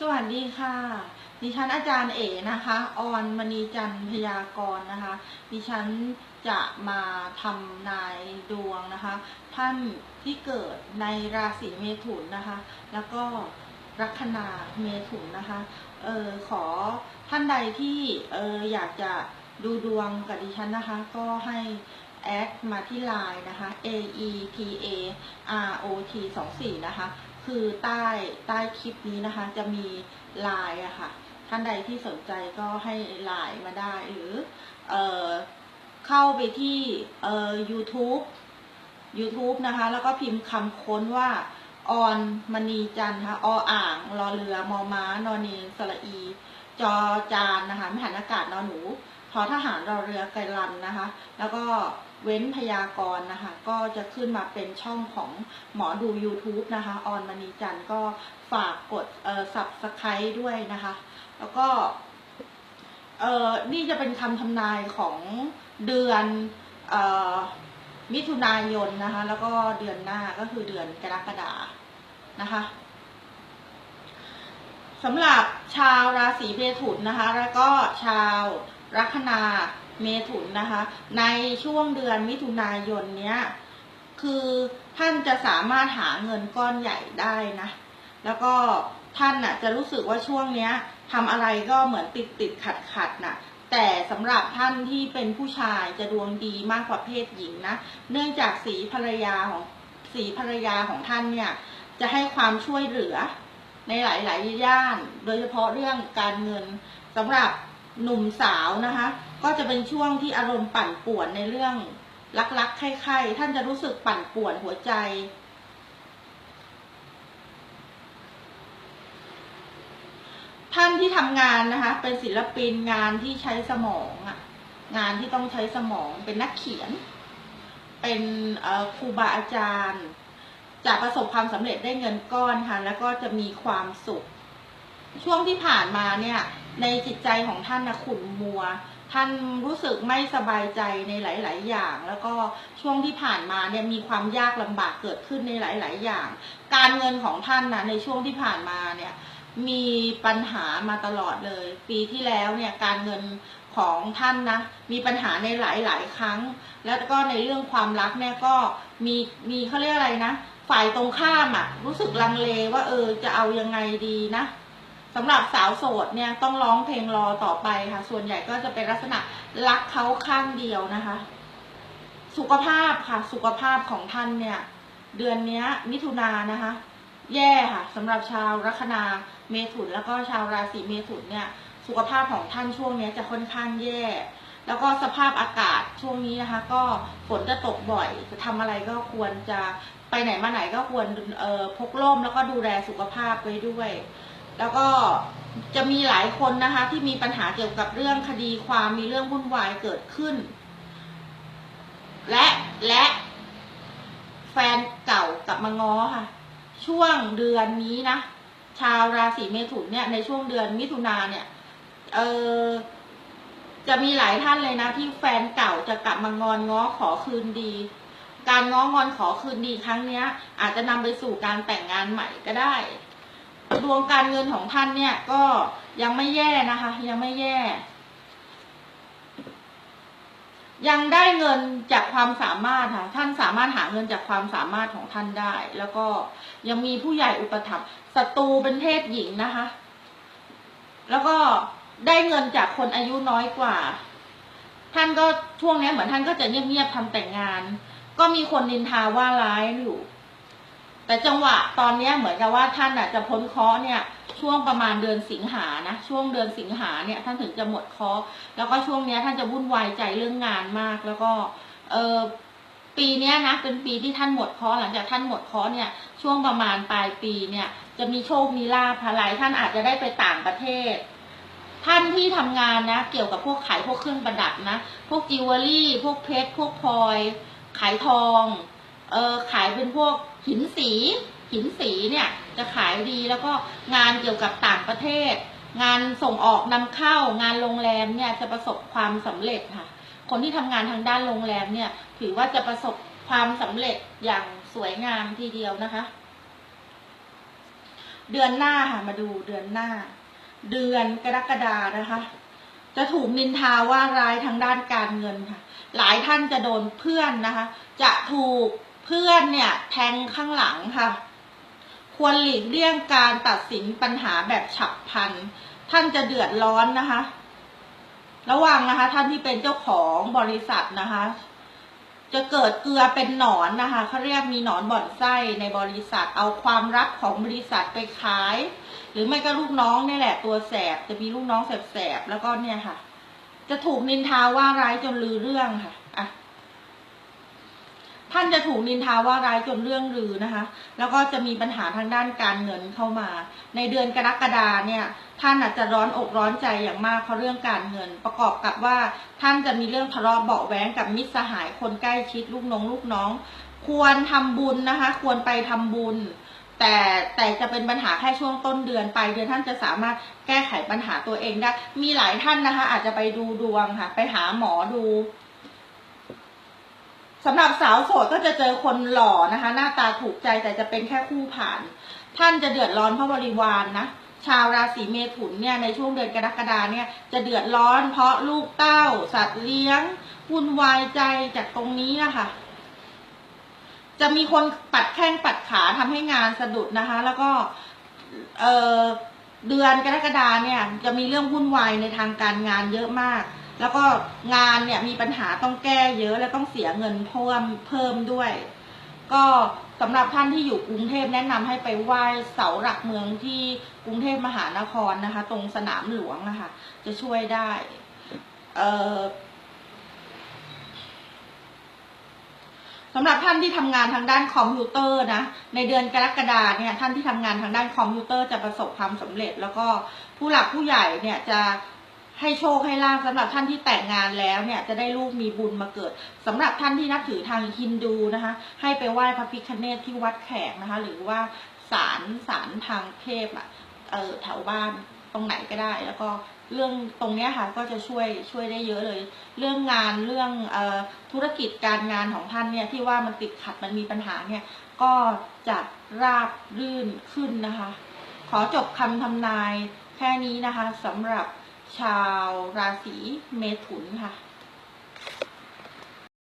สวัสดีค่ะ ดิฉันอาจารย์เอ๋นะคะ ออนมณีจันทร์พยากรณ์นะคะ ดิฉันจะมาทำนายดวงนะคะ ท่านที่เกิดในราศีเมถุนนะคะ แล้วก็ลัคนาเมถุนนะคะ เออขอท่านใดที่เอออยากจะดูดวงกับดิฉันนะคะ ก็ให้แอดมาที่ไลน์นะคะ A E T A R O T 2 4นะคะ คือใต้ใต้คลิปนี้นะคะ จะมีไลน์อะค่ะ ท่านใดที่สนใจก็ให้ไลน์มาได้ หรือเออเข้าไปที่เอ่อ YouTube YouTube นะคะ แล้วก็พิมพ์คำค้นว่าออนมณีจันทร์ค่ะออ่างรอเรือมอม้านอนเนนสระอี จอจานนะคะมหันอากาศนอนหนูทอทหารรอเรือไกรันนะคะ แล้วก็ เว้นพยากรณ์นะคะ ก็จะขึ้นมาเป็นช่องของหมอดู YouTube นะคะออนมณีจันทร์ก็ฝากกดเอ่อ subscribe ด้วยนะคะ แล้วก็เอ่อนี่จะเป็นคำทำนายของเดือนเอ่อมิถุนายนนะคะ แล้วก็เดือนหน้าก็คือเดือนกรกฎานะคะสำหรับชาวราศีเมถุนนะคะ แล้วก็ชาวลัคนา เมถุนนะคะ ในช่วงเดือนมิถุนายนเนี้ยคือท่านจะสามารถหาเงินก้อนใหญ่ได้นะ แล้วก็ท่านน่ะจะรู้สึกว่าช่วงเนี้ยทำอะไรก็เหมือนติดติดขัดขัดน่ะแต่สำหรับท่านที่เป็นผู้ชายจะดวงดีมากกว่าเพศหญิงนะ เนื่องจากสีภรรยาของสีภรรยาของท่านเนี่ยจะให้ความช่วยเหลือในหลาย ๆ ย่าน โดยเฉพาะเรื่องการเงินสำหรับหนุ่มสาวนะคะ ก็จะเป็นช่วงที่อารมณ์ปั่นป่วนในเรื่องรักๆใครๆท่านจะรู้สึกปั่นป่วนหัวใจ ท่านที่ทำงานนะคะ เป็นศิลปินงานที่ใช้สมองอะงานที่ต้องใช้สมองเป็นนักเขียน เป็นครูบาอาจารย์ จะประสบความสำเร็จได้เงินก้อนค่ะ แล้วก็จะมีความสุข ช่วงที่ผ่านมาเนี่ย ในจิตใจของท่านนะขุ่นมัว ท่านรู้สึกไม่สบายใจในหลาย ๆ อย่าง แล้วก็ช่วงที่ผ่านมาเนี่ยมีความยากลำบากเกิดขึ้นในหลาย ๆ อย่าง การเงินของท่านนะในช่วงที่ผ่านมาเนี่ยมีปัญหามาตลอดเลย ปีที่แล้วเนี่ยการเงินของท่านนะมีปัญหาในหลาย ๆ ครั้ง แล้วก็ในเรื่องความรักเนี่ยก็มีมีเขาเรียกอะไรนะ ฝ่ายตรงข้ามอะ่ะรู้สึกลังเลว่าเออจะเอายังไงดีนะ สำหรับสาวโสดเนี่ยต้องร้องเพลงรอต่อไปค่ะ ส่วนใหญ่ก็จะเป็นลักษณะรักเขาข้างเดียวนะคะ สุขภาพค่ะ สุขภาพของท่านเนี่ย เดือนนี้มิถุนายนะคะ แย่ค่ะสำหรับชาวลัคนาเมถุนแล้วก็ชาวราศีเมถุนเนี่ย สุขภาพของท่านช่วงนี้จะค่อนข้างแย่ แล้วก็สภาพอากาศช่วงนี้นะคะ ก็ฝนจะตกบ่อยจะทำอะไรก็ควรจะไปไหนมาไหนก็ควรเออพกร่มแล้วก็ดูแลสุขภาพไว้ด้วย แล้วก็จะมีหลายคนนะคะ ที่มีปัญหาเกี่ยวกับเรื่องคดีความมีเรื่องวุ่นวายเกิดขึ้น และและแฟนเก่ากลับมาง้อค่ะ ช่วงเดือนนี้นะ ชาวราศีเมถุนเนี่ยในช่วงเดือนมิถุนาเนี่ย เออจะมีหลายท่านเลยนะ ที่แฟนเก่าจะกลับมางอนง้อขอคืนดี การง้องอนขอคืนดีครั้งเนี้ย อาจจะนำไปสู่การแต่งงานใหม่ก็ได้ ดวงการเงินของท่านเนี่ยก็ยังไม่แย่นะคะ ยังไม่แย่ ยังได้เงินจากความสามารถค่ะ ท่านสามารถหาเงินจากความสามารถของท่านได้ แล้วก็ยังมีผู้ใหญ่อุปถัมภ์ศัตรูเป็นเพศหญิงนะคะ แล้วก็ได้เงินจากคนอายุน้อยกว่า ท่านก็ช่วงนี้เหมือนท่านก็จะเงียบๆทำแต่งงาน ก็มีคนนินทาว่าร้ายอยู่ แต่จังหวะตอนเนี้ยเหมือนกับว่าท่านอะจะพ้นเคราะเนี่ย ช่วงประมาณเดือนสิงหานะช่วงเดือนสิงหาเนี่ยท่านถึงจะหมดเคราะแล้วก็ช่วงเนี้ยท่านจะวุ่นวายใจเรื่องงานมากแล้วก็ เออปีนี้นะเป็นปีที่ท่านหมดเคราะหลังจากท่านหมดเคราะเนี่ย ช่วงประมาณปลายปีเนี่ย จะมีโชคมีลาภอะไรท่านอาจจะได้ไปต่างประเทศ ท่านที่ทำงานนะ เกี่ยวกับพวกขายพวกเครื่องประดับนะพวกจิวเวลรี่ พวกเพชรพวกพลอย ขายทอง เออขายเป็นพวก หินสีหินสีเนี่ยจะขายดีแล้วก็งานเกี่ยวกับต่างประเทศ งานส่งออกนำเข้างานโรงแรมเนี่ยจะประสบความสำเร็จค่ะ คนที่ทำงานทางด้านโรงแรมเนี่ยถือว่าจะประสบความสำเร็จอย่างสวยงามทีเดียวนะคะ เดือนหน้าค่ะมาดูเดือนหน้า เดือนกรกฎานะคะ จะถูกนินทาว่าร้ายทางด้านการเงินค่ะ หลายท่านจะโดนเพื่อนนะคะ จะถูก เพื่อนเนี่ยแทงข้างหลังค่ะ ควรหลีกเลี่ยงการตัดสินปัญหาแบบฉับพลัน ท่านจะเดือดร้อนนะคะ ระวังนะคะ ท่านที่เป็นเจ้าของบริษัทนะคะ จะเกิดเกลือเป็นหนอนนะคะเขาเรียกมีหนอนบ่อนไส้ในบริษัท เอาความรักของบริษัทไปขาย หรือไม่ก็ลูกน้องนี่แหละตัวแสบ จะมีลูกน้องแสบๆแล้วก็เนี่ยค่ะ จะถูกนินทาว่าร้ายจนลือเรื่องค่ะอะ ท่านจะถูกนินทาว่าร้ายจนเรื่องลือนะคะ แล้วก็จะมีปัญหาทางด้านการเงินเข้ามา ในเดือนกรกฎาเนี่ยท่านอาจจะร้อนอกร้อนใจอย่างมากเพราะเรื่องการเงิน ประกอบกับว่าท่านจะมีเรื่องทะเลาะเบาะแว้งกับมิตรสหายคนใกล้ชิดลูกน้องลูกน้อง ควรทำบุญนะคะ ควรไปทำบุญ แต่แต่จะเป็นปัญหาแค่ช่วงต้นเดือนไปลายเดือนท่านจะสามารถแก้ไขปัญหาตัวเองได้มีหลายท่านนะคะ อาจจะไปดูดวงค่ะ ไปหาหมอดู สำหรับสาวโสดก็จะเจอคนหล่อนะคะ หน้าตาถูกใจแต่จะเป็นแค่คู่ผ่าน ท่านจะเดือดร้อนเพราะบริวารนนะชาวราศีเมถุนเนี่ยในช่วงเดือนกรกฎาเนี่ยจะเดือดร้อน เพราะลูกเต้า สัตว์เลี้ยงวุ่นวายใจจากตรงนี้นะคะจะมีคนปัดแข้งปัดขาทำให้งานสะดุดนะคะ แล้วก็เเดือนกรกฎาเนี่ยจะมีเรื่องวุ่นวายในทางการงานเยอะมาก แล้วก็งานเนี่ยมีปัญหาต้องแก้เยอะและต้องเสียเงินเพิ่มเพิ่มด้วย ก็สำหรับท่านที่อยู่กรุงเทพแนะนำให้ไปไหว้เสาหลักเมืองที่กรุงเทพมหานครนะคะ ตรงสนามหลวงนะคะ จะช่วยได้เออสำหรับท่านที่ทำงานทางด้านคอมพิวเตอร์นะ ในเดือนกรกฎาเนี่ยท่านที่ทำงานทางด้านคอมพิวเตอร์จะประสบความสำเร็จ แล้วก็ผู้หลักผู้ใหญ่เนี่ยจะ ให้โชคให้ลาภสำหรับท่านที่แต่งงานแล้วเนี่ยจะได้ลูกมีบุญมาเกิดสำหรับท่านที่นับถือทางฮินดูนะคะ ให้ไปไหว้พระพิฆเนศที่วัดแขกนะคะ หรือว่าศาลศาลทางเทพอะเออแถวบ้านตรงไหนก็ได้ แล้วก็เรื่องตรงเนี้ยค่ะก็จะช่วยช่วยได้เยอะเลย เรื่องงานเรื่องเออธุรกิจการงานของท่านเนี่ยที่ว่ามันติดขัดมันมีปัญหาเนี่ยก็จะราบรื่นขึ้นนะคะ ขอจบคำทำนายแค่นี้นะคะสำหรับ ชาวราศีเมถุนค่ะ